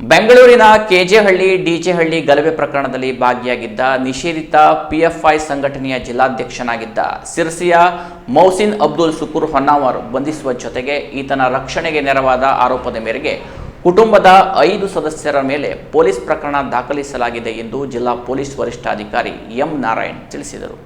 ಬೆಂಗಳೂರಿನ ಕೆಜೆಹಳ್ಳಿ, ಡಿಜೆಹಳ್ಳಿ ಗಲಭೆ ಪ್ರಕರಣದಲ್ಲಿ ಭಾಗಿಯಾಗಿದ್ದ ನಿಷೇಧಿತ ಪಿಎಫ್ಐ ಸಂಘಟನೆಯ ಜಿಲ್ಲಾಧ್ಯಕ್ಷನಾಗಿದ್ದ ಸಿರ್ಸಿಯ ಮೌಸಿನ್ ಅಬ್ದುಲ್ ಸುಕೂರ್ ಹೊನ್ನಾವರ್ ಬಂಧಿಸುವ ಜೊತೆಗೆ ಈತನ ರಕ್ಷಣೆಗೆ ನೆರವಾದ ಆರೋಪದ ಮೇರೆಗೆ ಕುಟುಂಬದ ಐದು ಸದಸ್ಯರ ಮೇಲೆ ಪೊಲೀಸ್ ಪ್ರಕರಣ ದಾಖಲಿಸಲಾಗಿದೆ ಎಂದು ಜಿಲ್ಲಾ ಪೊಲೀಸ್ ವರಿಷ್ಠಾಧಿಕಾರಿ ಎಂ ನಾರಾಯಣ್ ತಿಳಿಸಿದರು.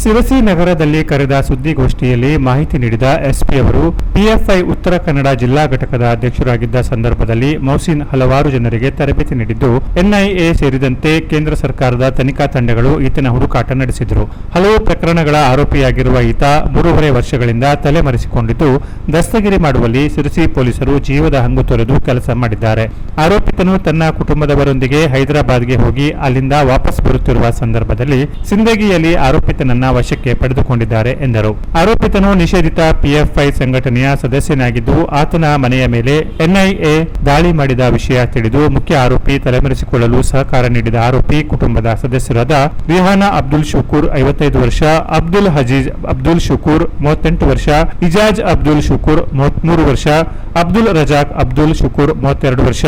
ಸಿರಸಿ ನಗರದಲ್ಲಿ ಕರೆದ ಸುದ್ದಿಗೋಷ್ಠಿಯಲ್ಲಿ ಮಾಹಿತಿ ನೀಡಿದ ಎಸ್ಪಿ ಅವರು, ಪಿಎಫ್ಐ ಉತ್ತರ ಕನ್ನಡ ಜಿಲ್ಲಾ ಘಟಕದ ಅಧ್ಯಕ್ಷರಾಗಿದ್ದ ಸಂದರ್ಭದಲ್ಲಿ ಮೌಸಿನ್ ಹಲವಾರು ಜನರಿಗೆ ತರಬೇತಿ ನೀಡಿದ್ದು, ಎನ್ಐಎ ಸೇರಿದಂತೆ ಕೇಂದ್ರ ಸರ್ಕಾರದ ತನಿಖಾ ತಂಡಗಳು ಈತನ ಹುಡುಕಾಟ ನಡೆಸಿದರು. ಹಲವು ಪ್ರಕರಣಗಳ ಆರೋಪಿಯಾಗಿರುವ ಈತ ಮೂರುವರೆ ವರ್ಷಗಳಿಂದ ತಲೆಮರೆಸಿಕೊಂಡಿದ್ದು, ದಸ್ತಗಿರಿ ಮಾಡುವಲ್ಲಿ ಸಿರಸಿ ಪೊಲೀಸರು ಜೀವದ ಹಂಗು ತೊರೆದು ಕೆಲಸ ಮಾಡಿದ್ದಾರೆ. ಆರೋಪಿತನು ತನ್ನ ಕುಟುಂಬದವರೊಂದಿಗೆ ಹೈದರಾಬಾದ್ಗೆ ಹೋಗಿ ಅಲ್ಲಿಂದ ವಾಪಸ್ ಬರುತ್ತಿರುವ ಸಂದರ್ಭದಲ್ಲಿ, ಸಿಂದಗಿಯಲ್ಲಿ ಆರೋಪಿತನನ್ನ ವಶಕ್ಕೆ ಪಡೆದುಕೊಂಡಿದ್ದಾರೆ ಎಂದರು. ಆರೋಪಿತನು ನಿಷೇಧಿತ ಪಿಎಫ್ಐ ಸಂಘಟನೆಯ ಸದಸ್ಯನಾಗಿದ್ದು, ಆತನ ಮನೆಯ ಮೇಲೆ ಎನ್ಐಎ ದಾಳಿ ಮಾಡಿದ ವಿಷಯ ತಿಳಿದು ಮುಖ್ಯ ಆರೋಪಿ ತಲೆಮರೆಸಿಕೊಳ್ಳಲು ಸಹಕಾರ ನೀಡಿದ ಆರೋಪಿ ಕುಟುಂಬದ ಸದಸ್ಯರಾದ ರಿಹಾನಾ ಅಬ್ದುಲ್ ಶುಕೂರ್ ಐವತ್ತೈದು ವರ್ಷ, ಅಬ್ದುಲ್ ಹಜೀಜ್ ಅಬ್ದುಲ್ ಶುಕೂರ್ ಮೂವತ್ತೆಂಟು ವರ್ಷ, ಇಜಾಜ್ ಅಬ್ದುಲ್ ಶುಕೂರ್ ಮೂವತ್ಮೂರು ವರ್ಷ, ಅಬ್ದುಲ್ ರಜಾಕ್ ಅಬ್ದುಲ್ ಶುಕೂರ್ ಮೂವತ್ತೆರಡು ವರ್ಷ,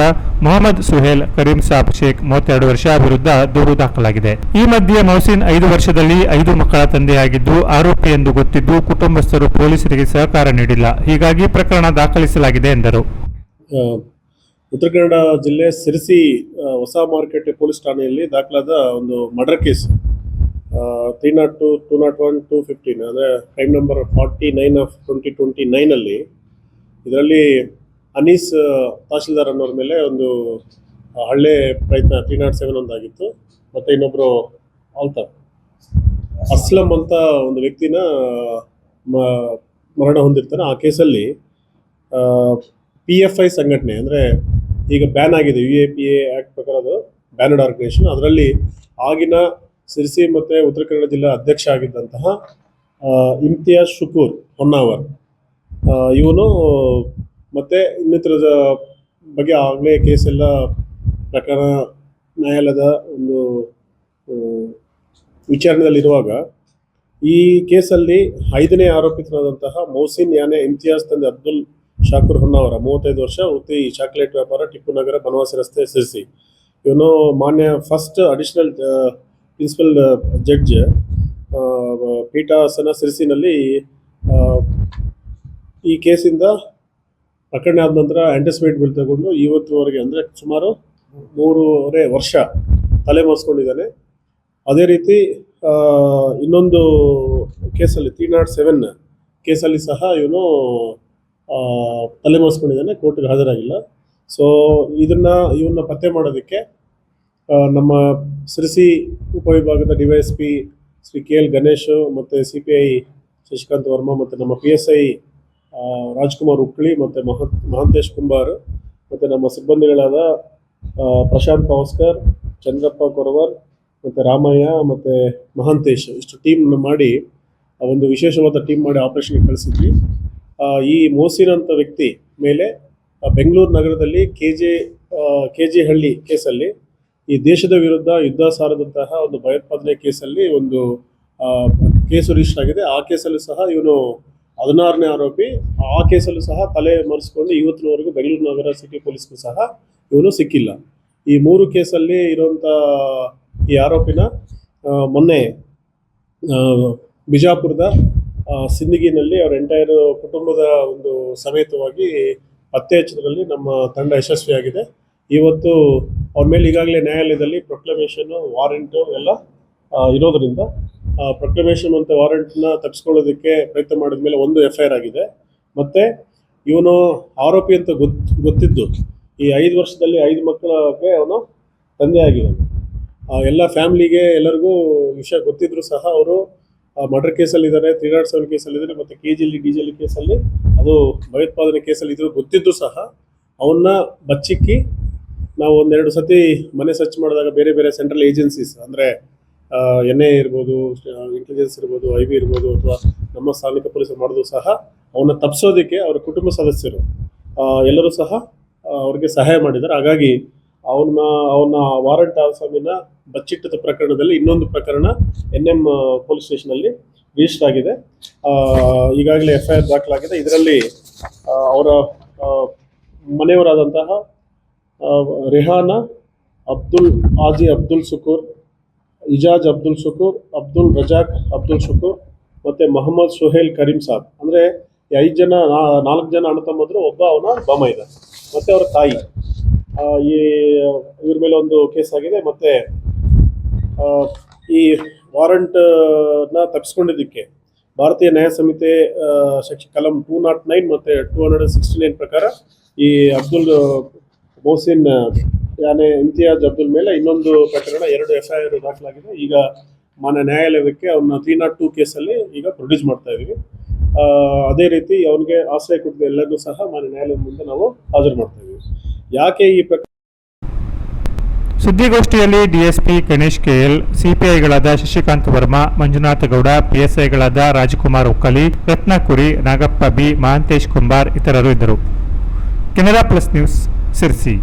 ಮೊಹಮ್ಮದ್ ಸುಹೇಲ್ ಕರೀಂ ಸಾಬ್ ಶೇಖ್ ಮೂವತ್ತೆರಡು ವರ್ಷ ವಿರುದ್ಧ ದೂರು ದಾಖಲಾಗಿದೆ. ಈ ಮಧ್ಯೆ ಮೌಸಿನ್ ಐದು ವರ್ಷದಲ್ಲಿ ಐದು ಮಕ್ಕಳ ತಂದೆಯಾಗಿದ್ದು ಆರೋಪಿ ಎಂದು ಗೊತ್ತಿದ್ದು ಕುಟುಂಬಸ್ಥರು ಪೊಲೀಸರಿಗೆ ಸಹಕಾರ ನೀಡಿಲ್ಲ. ಹೀಗಾಗಿ ಪ್ರಕರಣ ದಾಖಲಿಸಲಾಗಿದೆ ಎಂದರು. ಉತ್ತರ ಕನ್ನಡ ಜಿಲ್ಲೆ ಸಿರಿಸಿ ಹೊಸ ಮಾರುಕಟ್ಟೆ ಪೊಲೀಸ್ ಠಾಣೆಯಲ್ಲಿ ದಾಖಲಾದ ಒಂದು murder case. Three naught two two naught one two fifteen ಅಂದರೆ crime number forty nine of twenty twenty ನೈನಲ್ಲಿ ಇದರಲ್ಲಿ ಅನೀಸ್ ತಹಶೀಲ್ದಾರ್ ಅನ್ನೋರ ಮೇಲೆ ಒಂದು ಹಳ್ಳೆ ಪ್ರಯತ್ನ ತ್ರೀ ನಾಟ್ ಸೆವೆನ್ ಒಂದಾಗಿತ್ತು. ಮತ್ತು ಇನ್ನೊಬ್ಬರು ಆಲ್ತಾಫ್ ಅಸ್ಲಂ ಅಂತ ಒಂದು ವ್ಯಕ್ತಿನ ಮರಣ ಹೊಂದಿರ್ತಾನೆ. ಆ ಕೇಸಲ್ಲಿ ಪಿ ಎಫ್ ಐ ಸಂಘಟನೆ, ಅಂದರೆ ಈಗ ಬ್ಯಾನ್ ಆಗಿದೆ U A P A act ಪ್ರಕಾರ ಅದು ಬ್ಯಾನಡ್ ಆರ್ಗನೈಸೇಷನ್ ಅದರಲ್ಲಿ ಆಗಿನ ಸಿರ್ಸಿ ಮತ್ತು ಉತ್ತರ ಕನ್ನಡ ಜಿಲ್ಲಾ ಅಧ್ಯಕ್ಷ ಆಗಿದ್ದಂತಹ ಇಮ್ತಿಯಾಜ್ ಶುಕೂರ್ ಹೊನ್ನಾವರ್. ಇವನು ಮತ್ತು ಇನ್ನಿತರದ ಬಗ್ಗೆ ಆಗಲೇ ಕೇಸೆಲ್ಲ ಪ್ರಕರಣ ನ್ಯಾಯಾಲಯದ ಒಂದು ವಿಚಾರಣೆಯಲ್ಲಿರುವಾಗ ಈ ಕೇಸಲ್ಲಿ ಐದನೇ ಆರೋಪಿತನಾದಂತಹ ಮೌಸಿನ್ ಯಾನೆ ಇಮ್ತಿಯಾಜ್ ತಂದೆ ಅಬ್ದುಲ್ ಶಾಕೂರ್ ಹೊನ್ನಾವರ ಮೂವತ್ತೈದು ವರ್ಷ ವೃತ್ತಿ ಚಾಕ್ಲೇಟ್ ವ್ಯಾಪಾರ ಟಿಪ್ಪು ನಗರ ಬನವಾಸಿ ರಸ್ತೆ ಸಿರಿಸಿ ಇವನು ಮಾನ್ಯ ಫಸ್ಟ್ ಅಡಿಷನಲ್ ಪ್ರಿನ್ಸಿಪಲ್ ಜಡ್ಜ್ ಪೀಠಾಸನ ಸಿರಿಸಿನಲ್ಲಿ ಈ ಕೇಸಿಂದ ಪ್ರಕರಣ ಆದ ನಂತರ ಆಂಟಿಸಿಪೇಟ್ ಬಿಲ್ ತಗೊಂಡು ಇವತ್ತುವರೆಗೆ ಅಂದರೆ ಸುಮಾರು ಮೂರುವರೆ ವರ್ಷ ತಲೆಮರೆಸ್ಕೊಂಡಿದ್ದಾನೆ. ಅದೇ ರೀತಿ ಇನ್ನೊಂದು ಕೇಸಲ್ಲಿ ತ್ರೀ ನಾಟ್ ಸೆವೆನ್ ಕೇಸಲ್ಲಿ ಸಹ ಇವನು ತಲೆ ತಲೆಮರೆಸ್ಕೊಂಡಿದ್ದಾನೆ, ಕೋರ್ಟ್ಗೆ ಹಾಜರಾಗಿಲ್ಲ. ಸೊ ಇದನ್ನು ಇವನ್ನ ಪತ್ತೆ ಮಾಡೋದಕ್ಕೆ ನಮ್ಮ ಸಿರಿಸಿ ಉಪವಿಭಾಗದ D Y S P Shri K L Ganesh ಮತ್ತು C P I Shashikant Varma ಮತ್ತು ನಮ್ಮ P S I Rajkumar Ukli ಮತ್ತು ಮಹ ಮಹಾಂತೇಶ್ ಕುಂಬಾರ್ ಮತ್ತು ನಮ್ಮ ಸಿಬ್ಬಂದಿಗಳಾದ ಪ್ರಶಾಂತ್ ಪಾಸ್ಕರ್ ಚಂದ್ರಪ್ಪ ಕೊರವರ್ ಮತ್ತು ರಾಮಯ್ಯ ಮತ್ತು ಮಹಾಂತೇಶ್ ಇಷ್ಟು ಟೀಮ್ ಮಾಡಿ ಒಂದು ವಿಶೇಷವಾದ ಟೀಮ್ ಮಾಡಿ ಆಪರೇಷನ್ಗೆ ಕಳಿಸಿದ್ವಿ. ಈ ಮೋಸಿನ್ ವ್ಯಕ್ತಿ ಮೇಲೆ ಬೆಂಗಳೂರು ನಗರದಲ್ಲಿ ಕೆ ಜೆ ಕೆ ಜೆ ಹಳ್ಳಿ ಕೇಸಲ್ಲಿ, ಈ ದೇಶದ ವಿರುದ್ಧ ಯುದ್ಧ ಸಾರದಂತಹ ಒಂದು ಭಯೋತ್ಪಾದನೆ ಕೇಸಲ್ಲಿ ಒಂದು ಕೇಸು ರಿಜಿಸ್ಟರ್ ಆಗಿದೆ. ಆ ಕೇಸಲ್ಲೂ ಸಹ ಇವನು ಹದಿನಾರನೇ ಆರೋಪಿ. ಆ ಕೇಸಲ್ಲೂ ಸಹ ತಲೆ ಮರೆಸ್ಕೊಂಡು ಇವತ್ತಿನವರೆಗೂ ಬೆಂಗಳೂರು ನಗರ ಸಿಟಿ ಪೊಲೀಸ್ಗೂ ಸಹ ಇವನು ಸಿಕ್ಕಿಲ್ಲ. ಈ ಮೂರು ಕೇಸಲ್ಲಿ ಇರುವಂಥ ಈ ಆರೋಪಿನ ಮೊನ್ನೆ ಬಿಜಾಪುರದ ಸಿಂದಗಿನಲ್ಲಿ ಅವರ ಎಂಟೈರ್ ಕುಟುಂಬದ ಒಂದು ಸಮೇತವಾಗಿ ಪತ್ತೆ ಹಚ್ಚಿದ್ರಲ್ಲಿ ನಮ್ಮ ತಂಡ ಯಶಸ್ವಿಯಾಗಿದೆ. ಇವತ್ತು ಅವ್ರ ಮೇಲೆ ಈಗಾಗಲೇ ನ್ಯಾಯಾಲಯದಲ್ಲಿ ಪ್ರೊಕ್ಲಮೇಷನು ವಾರೆಂಟು ಎಲ್ಲ ಇರೋದರಿಂದ ಪ್ರೊಕ್ಲಮೇಷನ್ ಅಂತ ವಾರೆಂಟ್ನ ತಪ್ಪಿಸ್ಕೊಳ್ಳೋದಕ್ಕೆ ಪ್ರಯತ್ನ ಮಾಡಿದ ಮೇಲೆ ಒಂದು ಎಫ್ ಐ ಆಗಿದೆ. ಮತ್ತು ಇವನು ಆರೋಪಿ ಅಂತ ಗೊತ್ತು ಗೊತ್ತಿದ್ದು, ಈ ಐದು ವರ್ಷದಲ್ಲಿ ಐದು ಮಕ್ಕಳಿಗೆ ಅವನು ತಂದೆ ಆಗಿದ್ದಾನೆ ಎಲ್ಲ ಫ್ಯಾಮಿಲಿಗೆ ಎಲ್ಲರಿಗೂ ವಿಷಯ ಗೊತ್ತಿದ್ರು ಸಹ ಅವರು ಮರ್ಡರ್ ಕೇಸಲ್ಲಿ ಇದ್ದಾರೆ ತ್ರೀ ನಾಟ್ ಸೆವೆನ್ ಕೇಸಲ್ಲಿ ಇದ್ದಾರೆ ಮತ್ತು ಕೆ ಜಿಲಿ ಡಿ ಜಿಲಿ ಕೇಸಲ್ಲಿ ಅದು ಭಯೋತ್ಪಾದನೆ ಕೇಸಲ್ಲಿ ಇದ್ರು ಗೊತ್ತಿದ್ದು ಸಹ ಅವನ್ನ ಬಚ್ಚಿಕ್ಕಿ ನಾವು ಒಂದೆರಡು ಸತಿ ಮನೆ ಸರ್ಚ್ ಮಾಡಿದಾಗ ಬೇರೆ ಬೇರೆ ಸೆಂಟ್ರಲ್ ಏಜೆನ್ಸೀಸ್ ಅಂದರೆ ಎನ್ ಐ ಇರ್ಬೋದು ಇಂಟೆಲಿಜೆನ್ಸ್ ಇರ್ಬೋದು ಐ ಬಿ ಇರ್ಬೋದು ಅಥವಾ ನಮ್ಮ ಸ್ಥಾನಿಕ ಪೊಲೀಸರು ಮಾಡೋದು ಸಹ ಅವನ್ನ ತಪ್ಪಿಸೋದಕ್ಕೆ ಅವರ ಕುಟುಂಬ ಸದಸ್ಯರು ಎಲ್ಲರೂ ಸಹ ಅವ್ರಿಗೆ ಸಹಾಯ ಮಾಡಿದ್ದಾರೆ. ಹಾಗಾಗಿ ಅವನ ಅವನ ವಾರಂಟ್ ಆಸಾಮಿನ ಬಚ್ಚಿಟ್ಟದ ಪ್ರಕರಣದಲ್ಲಿ ಇನ್ನೊಂದು ಪ್ರಕರಣ ಎನ್ ಎಂ ಪೊಲೀಸ್ ಸ್ಟೇಷನಲ್ಲಿ ರಿಜಿಸ್ಟರ್ ಆಗಿದೆ. ಈಗಾಗಲೇ ಎಫ್ ಐ ಆರ್ ದಾಖಲಾಗಿದೆ. ಇದರಲ್ಲಿ ಅವರ ಮನೆಯವರಾದಂತಹ ರೆಹಾನ, ಅಬ್ದುಲ್, ಆಜಿ ಅಬ್ದುಲ್ ಸುಕೂರ್, ಇಜಾಜ್ ಅಬ್ದುಲ್ ಸುಕೂರ್, ಅಬ್ದುಲ್ ರಜಾಕ್ ಅಬ್ದುಲ್ ಶುಕೂರ್ ಮತ್ತು ಮೊಹಮ್ಮದ್ ಸುಹೇಲ್ ಕರೀಂ ಸಾಬ್. ಅಂದ್ರೆ ಐದು ಜನ ನಾಲ್ಕು ಜನ ಅಣ್ಣ ತಮ್ಮದ್ರು, ಒಬ್ಬ ಅವನ ಬಾಮ ಇದ್ದ ಮತ್ತೆ ಅವರ ತಾಯಿ. ಈ, ಇವ್ರ ಮೇಲೆ ಒಂದು ಕೇಸ್ ಆಗಿದೆ. ಮತ್ತೆ ಈ ವಾರಂಟ್ನ ತಪ್ಪಿಸ್ಕೊಂಡಿದ್ದಕ್ಕೆ ಭಾರತೀಯ ನ್ಯಾಯ ಸಮಿತಿ ಸೆಕ್ಷನ್ ಕಲಂ ಟೂ ನಾಟ್ ನೈನ್ ಮತ್ತೆ ಟೂ ಹಂಡ್ರೆಡ್ ಸಿಕ್ಸ್ಟಿ ನೈನ್ ಪ್ರಕಾರ ಈ ಅಬ್ದುಲ್ ಮೋಸಿನ್ ಯಾನೆ ಇಮ್ತಿಯಾಜ್ ಅಬ್ದುಲ್ ಮೇಲೆ ಇನ್ನೊಂದು ಪ್ರಕರಣ ಎರಡು ಎಫ್ ಐ ಆರ್ ದಾಖಲಾಗಿದೆ. ಈಗ ಮಾನ್ಯ ನ್ಯಾಯಾಲಯಕ್ಕೆ ಅವನ್ನ ತ್ರೀ ನಾಟ್ ಟೂ ಕೇಸಲ್ಲಿ ಈಗ ಪ್ರೊಡ್ಯೂಸ್ ಮಾಡ್ತಾ ಇದ್ದೀವಿ. ಅದೇ ರೀತಿ ಅವನಿಗೆ ಆಶ್ರಯ ಕೊಟ್ಟಿದ್ದ ಎಲ್ಲರಿಗೂ ಸಹ ಮಾನ್ಯ ನ್ಯಾಯಾಲಯದ ಮುಂದೆ ನಾವು ಹಾಜರು ಮಾಡ್ತಾ ಇದೀವಿ ಯಾಕೆ ಈ ಸುದ್ದಿಗೋಷ್ಠಿಯಲ್ಲಿ ಡಿಎಸ್ಪಿ ಗಣೇಶ್ ಕೆಎಲ್, ಸಿಪಿಐಗಳಾದ ಶಶಿಕಾಂತ್ ವರ್ಮಾ, ಮಂಜುನಾಥ ಗೌಡ, ಪಿಎಸ್ಐಗಳಾದ ರಾಜಕುಮಾರ್ ಒಕ್ಕಲಿ, ರತ್ನಕುರಿ, ನಾಗಪ್ಪ ಬಿ, ಮಹಾಂತೇಶ್ ಕುಂಬಾರ್ ಇತರರು ಇದ್ದರು. Canara plus news, Sirsi.